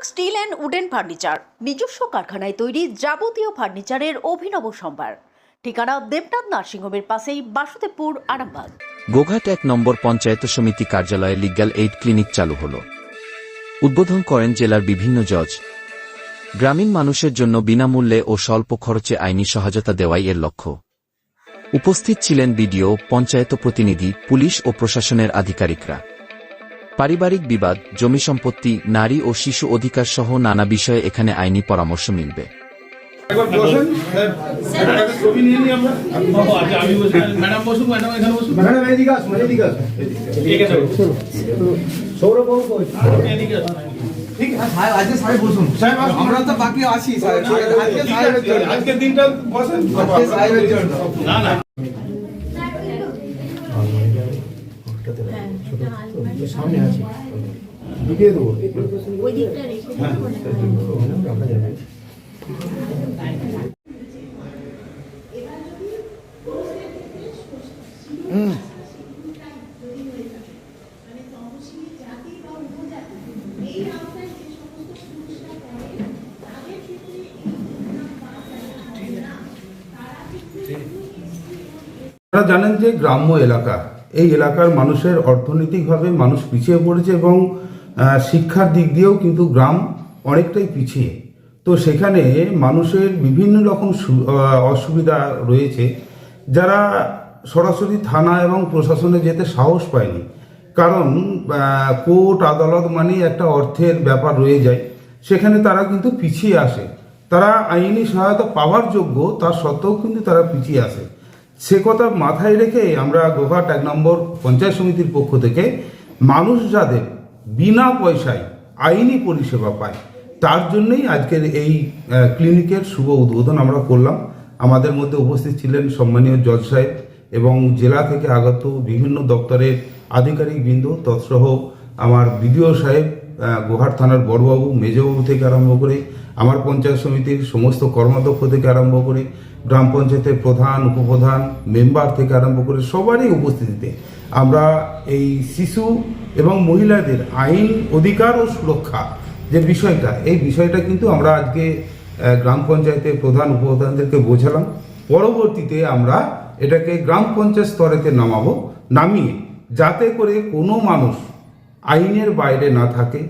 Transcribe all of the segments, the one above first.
Debnath steel and wooden furniture, নিজস্ব কারখানায় তৈরি যাবতীয় ফার্নিচারের অভিনব সম্ভার। ঠিকানা দেবনাথ নার্সিংহোমের পাশেই বাসুদেবপুর, আরামবাগ। গোঘাট এক নম্বর পঞ্চায়েত সমিতি কার্যালয়ে লিগ্যাল এইড ক্লিনিক চালু হল। উদ্বোধন করেন জেলার বিভিন্ন জজ। গ্রামীণ মানুষের জন্য বিনামূল্যে ও স্বল্প খরচে আইনি সহায়তা দেওয়াই এর লক্ষ্য। উপস্থিত ছিলেন বিডিও, পঞ্চায়েত প্রতিনিধি, পুলিশ ও প্রশাসনের আধিকারিকরা। পারিবারিক বিবাদ জমি সম্পত্তি নারী ও শিশু অধিকার সহ নানা বিষয়ে এখানে আইনি পরামর্শ মিলবে। একবার বসেন। স্যার একটা ছবি নিয়ে নিই আমরা বাবা, আচ্ছা, আমি বসে ম্যাডাম বসুন ম্যাডাম এখানে ঠিক আছে ঢুকিয়ে দেবো আপনারা জানেন যে গ্রাম্য এলাকা এই এলাকার মানুষের অর্থনৈতিকভাবে মানুষ পিছিয়ে পড়েছে এবং শিক্ষার দিক দিয়েও কিন্তু গ্রাম অনেকটাই পিছিয়ে। তো সেখানে মানুষের বিভিন্ন রকম অসুবিধা রয়েছে যারা সরাসরি থানা এবং প্রশাসনে যেতে সাহস পায়নি। কারণ কোর্ট, আদালত মানে একটা অর্থের ব্যাপার রয়ে যায়। সেখানে তারা কিন্তু পিছিয়ে আসে। তারা আইনি সহায়তা পাওয়ার যোগ্য তার সত্ত্বেও কিন্তু তারা পিছিয়ে আসে। সে কথা মাথায় রেখে আমরা গোঘাট এক নম্বর পঞ্চায়েত সমিতির পক্ষ থেকে মানুষ যাদের বিনা পয়সায় আইনি পরিষেবা পায়, তার জন্যই আজকের এই ক্লিনিকের শুভ উদ্বোধন আমরা করলাম। আমাদের মধ্যে উপস্থিত ছিলেন সম্মানীয় জজ সাহেব এবং জেলা থেকে আগত বিভিন্ন দপ্তরের আধিকারিক বৃন্দ তৎসহ আমার বিডিও সাহেব গোহাট থানার বড়বাবু, মেজবাবু থেকে আরম্ভ করে আমার পঞ্চায়েত সমিতির সমস্ত কর্মাধ্যক্ষ থেকে আরম্ভ করে গ্রাম পঞ্চায়েতের প্রধান, উপপ্রধান, মেম্বার থেকে আরম্ভ করে সবারই উপস্থিতিতে আমরা এই শিশু এবং মহিলাদের আইন, অধিকার ও সুরক্ষা যে বিষয়টা, এই বিষয়টা কিন্তু আমরা আজকে গ্রাম পঞ্চায়েতের প্রধান, উপপ্রধানদেরকে বোঝালাম। পরবর্তীতে আমরা এটাকে গ্রাম পঞ্চায়েত স্তরেতে নামাবো, নামিয়ে যাতে করে কোনো মানুষ আইনের বাইরে না থাকে,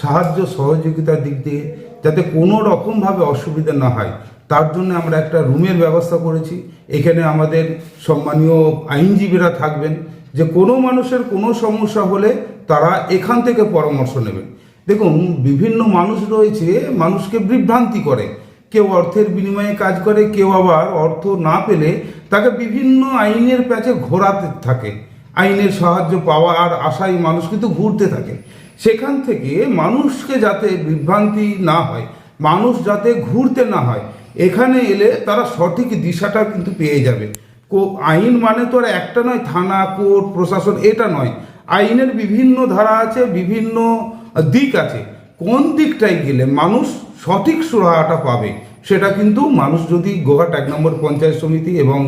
সাহায্য সহযোগিতার দিক দিয়ে যাতে কোনো রকমভাবে অসুবিধা না হয়, তার জন্য আমরা একটা রুমের ব্যবস্থা করেছি। এখানে আমাদের সম্মানীয় আইনজীবীরা থাকবেন, যে কোনো মানুষের কোনো সমস্যা হলে তারা এখান থেকে পরামর্শ নেবেন। দেখুন, বিভিন্ন মানুষ রয়েছে, মানুষকে বিভ্রান্তি করে। কেউ অর্থের বিনিময়ে কাজ করে, কেউ আবার অর্থ না পেলে তাকে বিভিন্ন আইনের প্যাচে ঘোরাতে থাকে। আইনের সাহায্য পাওয়ার আশায় মানুষ কিন্তু ঘুরতে থাকে। সেখান থেকে মানুষকে যাতে বিভ্রান্তি না হয়, মানুষ যাতে ঘুরতে না হয়, এখানে এলে তারা সঠিক দিশাটা কিন্তু পেয়ে যাবে। কো- আইন মানে তো আর একটা নয়, থানা, কোর্ট, প্রশাসন, এটা নয়। আইনের বিভিন্ন ধারা আছে, বিভিন্ন দিক আছে। কোন দিকটায় গেলে মানুষ সঠিক সুরাহাটা পাবে? সেটা কিন্তু মানুষ যদি গোহাট এক নম্বর পঞ্চায়েত সমিতি এবং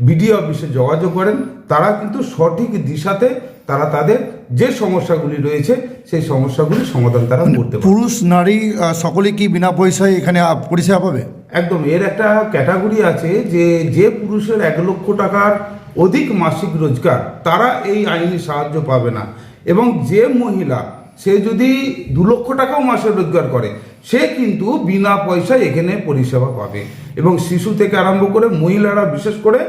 বিডিও অফিসে যোগাযোগ করেন তারা কিন্তু সঠিক দিশাতে তারা তাদের যে সমস্যাগুলি রয়েছে সেই সমস্যাগুলি সমাধান তারা করতে পুরুষ নারী সকলে কি বিনা পয়সায় এখানে পরিষেবা পাবে? একদম এর একটা ক্যাটাগরি আছে যে যে পুরুষের এক লক্ষ টাকার অধিক মাসিক রোজগার তারা এই আইনি সাহায্য পাবে না। এবং যে মহিলা সে যদি দু লক্ষ টাকাও মাসে রোজগার করে সে কিন্তু বিনা পয়সায় এখানে পরিষেবা পাবে। এবং শিশু থেকে আরম্ভ করে মহিলারা বিশেষ করে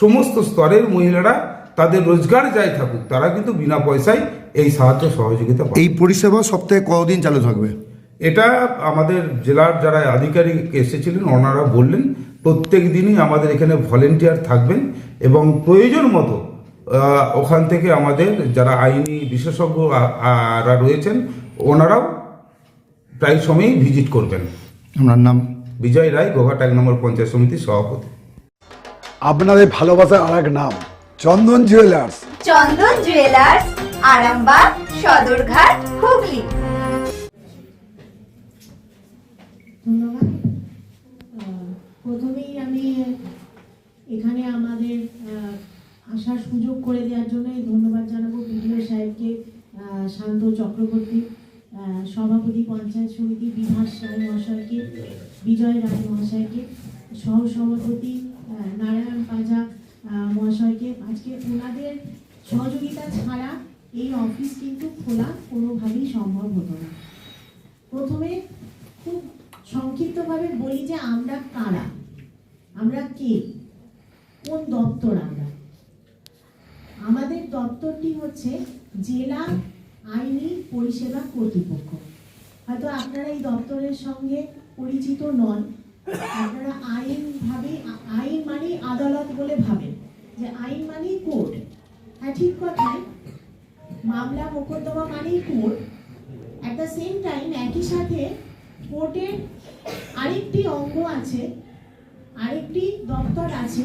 সমস্ত স্তরের মহিলারা তাদের রোজগার যাই থাকুক তারা কিন্তু বিনা পয়সায় এই সাহায্য সহযোগিতা পাবে। এই পরিষেবা সপ্তাহে কতদিন চালু থাকবে? এটা আমাদের জেলার যারা আধিকারিক এসেছিলেন ওনারা বললেন প্রত্যেক দিনই আমাদের এখানে ভলেন্টিয়ার থাকবেন এবং প্রয়োজন মতো ওখান থেকে আমাদের যারা আইনি বিশেষজ্ঞ আ- আ- রা রয়েছেন ওনারাও প্রায় সময়ই ভিজিট করবেন। আপনার নাম? বিজয় রায় গোঘাট এক নম্বর পঞ্চায়েত সমিতির সভাপতি। আপনাদের ভালোবাসার আর এক নাম চন্দন জুয়েলার্স চন্দন জুয়েলার্স আরামবাগ সদরঘাট হুগলি। ধন্যবাদ। প্রথমেই আমি এখানে আমাদের আসার সুযোগ করে দেওয়ার জন্যই ধন্যবাদ জানাব বিডিও সাহেবকে শান্ত চক্রবর্তী সভাপতি পঞ্চায়েত সমিতি বিভাস রায় মহাশয়কে, বিজয় রায় মহাশয়কে সহ সভাপতি নারায়ণ পাজা মহাশয়কে। আজকে ওনাদের সহযোগিতা ছাড়া এই অফিস কিন্তু খোলা কোনোভাবেই সম্ভব হতো না। প্রথমে খুব সংক্ষিপ্তভাবে বলি যে আমরা কারা? আমরা কে? কোন দপ্তর আমরা? দপ্তরটি হচ্ছে জেলা আইনি পরিষেবা কর্তৃপক্ষ। হয়তো আপনারা এই দপ্তরের সঙ্গে পরিচিত নন, আপনারা আইন ভাবে, আইন মানে আদালত বলে ভাবেন। যে আইন মানে কোর্ট। হ্যাঁ ঠিক কথাই। মামলা মোকদ্দমা মানেই court. At the same time একই সাথে কোর্টের আরেকটি অঙ্গ আছে আরেকটি দপ্তর আছে,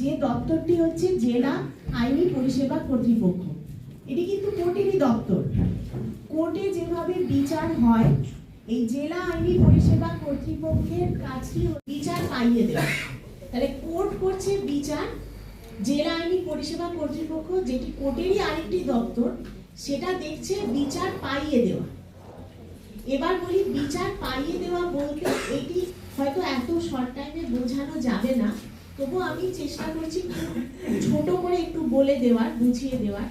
যে দপ্তরটি হচ্ছে জেলা আইনি পরিষেবা কর্তৃপক্ষ। এটি কিন্তু কোর্টেরই দপ্তর। কোর্টে যেভাবে বিচার হয়, এই জেলা আইনি পরিষেবা কর্তৃপক্ষের কাজটি বিচার পাইয়ে দেওয়া। তাহলে কোর্ট করছে বিচার, জেলা আইনি পরিষেবা কর্তৃপক্ষ, যেটি কোর্টেরই আরেকটি দপ্তর, সেটা দেখছে বিচার পাইয়ে দেওয়া। এবার বলি বিচার পাইয়ে দেওয়া বলতে এটি হয়তো এত শর্ট টাইমে বোঝানো যাবে না। তবু আমি চেষ্টা করছি ছোট করে একটু বলে দেওয়ার, বুঝিয়ে দেওয়ার।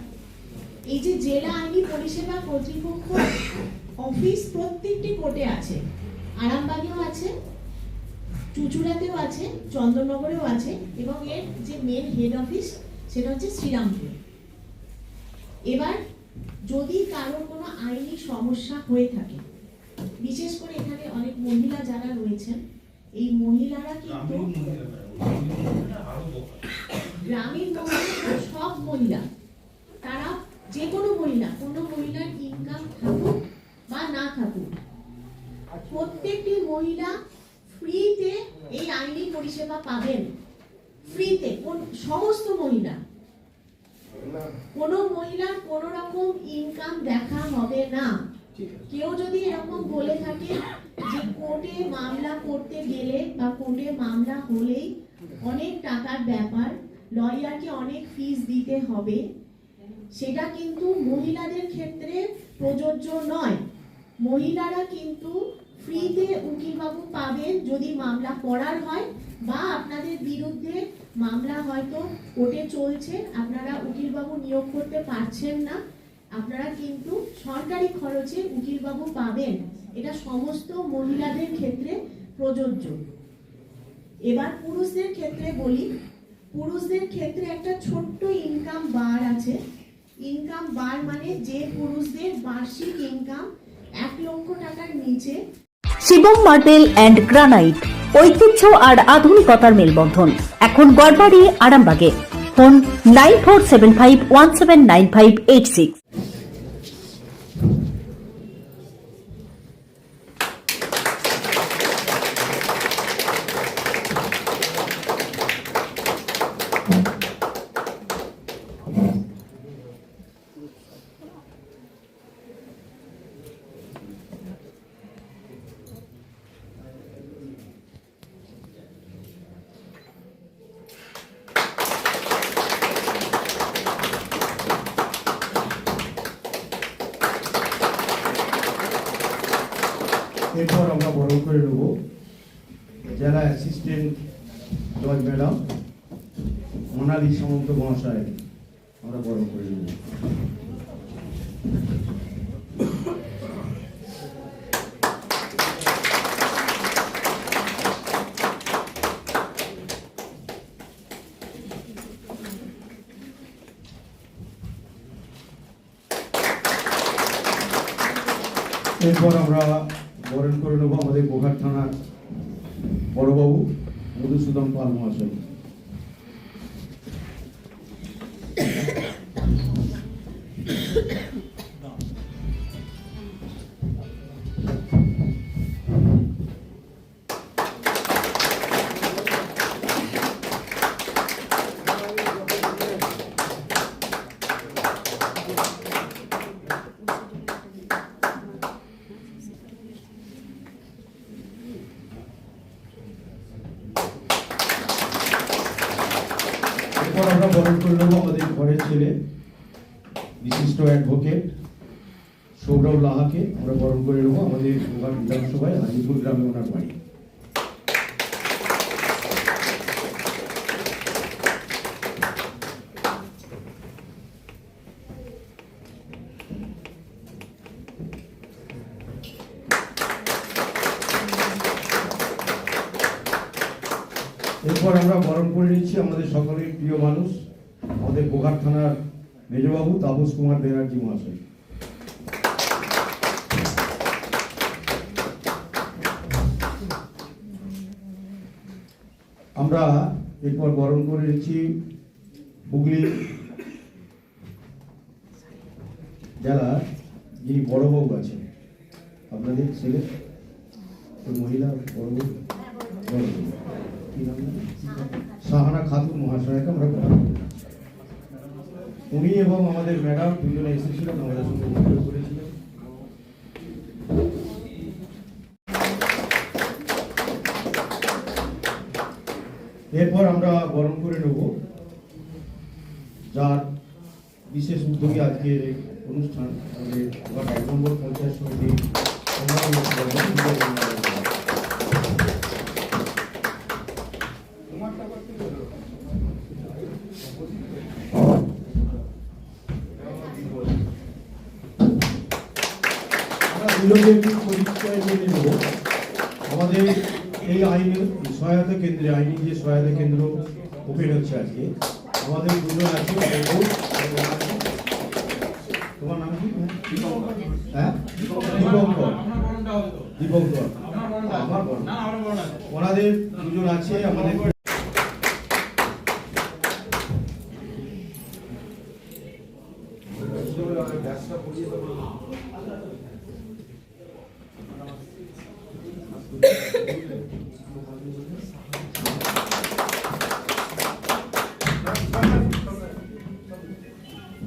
এই যে জেলা আইনি পরিষেবা কর্তৃপক্ষ অফিস প্রত্যেকটি কোর্টে আছে। আরামবাগেও আছে, চুচুড়াতেও আছে, চন্দননগরেও আছে এবং এর যে মেন হেড অফিস সেটা হচ্ছে শ্রীরামপুর। এবার যদি কারোর কোনো আইনি সমস্যা হয়ে থাকে বিশেষ করে এখানে অনেক মহিলা যারা রয়েছেন এই মহিলারা কিন্তু গ্রামীণ মহিলা সব মহিলা তারা যে কোনো মহিলা কোনো মহিলার ইনকাম থাকুক বা না থাকুক প্রত্যেকটি মহিলা ফ্রিতে এই আইনি পরিষেবা পাবেন। ফ্রিতে কোন সমস্ত মহিলা। কোনো মহিলার কোনো রকম ইনকাম দেখা হবে না। কেউ যদি এরকম বলে থাকে যে কোর্টে মামলা করতে গেলে বা কোর্টে মামলা হলেই অনেক টাকার ব্যাপার, লয়ারকে অনেক ফিস দিতে হবে, সেটা কিন্তু মহিলাদের ক্ষেত্রে প্রযোজ্য নয়। মহিলারা কিন্তু ফ্রিতে উকিলবাবু পাবেন যদি মামলা করার হয় বা আপনাদের বিরুদ্ধে মামলা হয়তো কোর্টে চলছে, আপনারা উকিলবাবু নিয়োগ করতে পারছেন না। আপনারা কিন্তু সরকারি খরচে উকিলবাবু পাবেন। এটা সমস্ত মহিলাদের ক্ষেত্রে প্রযোজ্য। এবার পুরুষদের ক্ষেত্রে বলি, পুরুষদের ক্ষেত্রে একটা ছোট্ট ইনকাম বার আছে। ইনকাম বার মানে যে পুরুষদের বার্ষিক ইনকাম এক লক্ষ টাকার নিচে। শিবম মার্বেল অ্যান্ড গ্রানাইট ঐতিহ্য আর আধুনিকতার মেলবন্ধন। এখন গড়বাড়ি, আরামবাগে। Phone nine four seven five one seven nine five eight six এরপর আমরা বরণ করে নেব জেলা অ্যাসিস্ট্যান্ট জজ ম্যাডাম মোনালি সামন্ত মহাশয় আমরা বরণ করে নেব এরপর আমরা বরণ করে নেব আমাদের গোঘাট থানার বড়বাবু মধুসূদন পাল মহাশয়। এরপর আমরা বরণ করে নেব আমাদের ঘরের ছেলে, বিশিষ্ট অ্যাডভোকেট সৌরভ লাহাকে। আমরা বরণ করে নেব আমাদের বিধানসভায় হাজিপুর গ্রামে ওনার বাড়ি। এরপর আমরা বরণ করে নিচ্ছি আমাদের সকলের প্রিয় মানুষ, আমাদের গোঘাট থানার মেজবাবু তাপস কুমার ব্যানার্জি মহাশয় আমরা এরপর বরণ করে নিচ্ছি হুগলি জেলার যিনি বড়বাবু আছেন, আপনাদের ছেলে মহিলা বড়বাবু বড়বাবু? সাহানা খাতুন মহাশয়কে আমরা উনি এবং আমাদের ম্যাডাম দুজনে এসেছিলেন আমাদের সঙ্গে এরপর আমরা বরণ করে নেব। যার বিশেষ উদ্যোগে আজকে এই অনুষ্ঠান, আমাদের এক নম্বর পঞ্চায়েত সমিতি আমরা দুজনে একটু পরিচয় জেনে নেব আমাদের এই আইন সহায়তা কেন্দ্রে আইনি যে সহায়তা কেন্দ্র ওপেন হচ্ছে আজকে। আমাদের দুজন আছে তোমার নাম কি? হ্যাঁ? দীপঙ্কর। দীপঙ্কর। ওনাদের দুজন আছে, আমাদের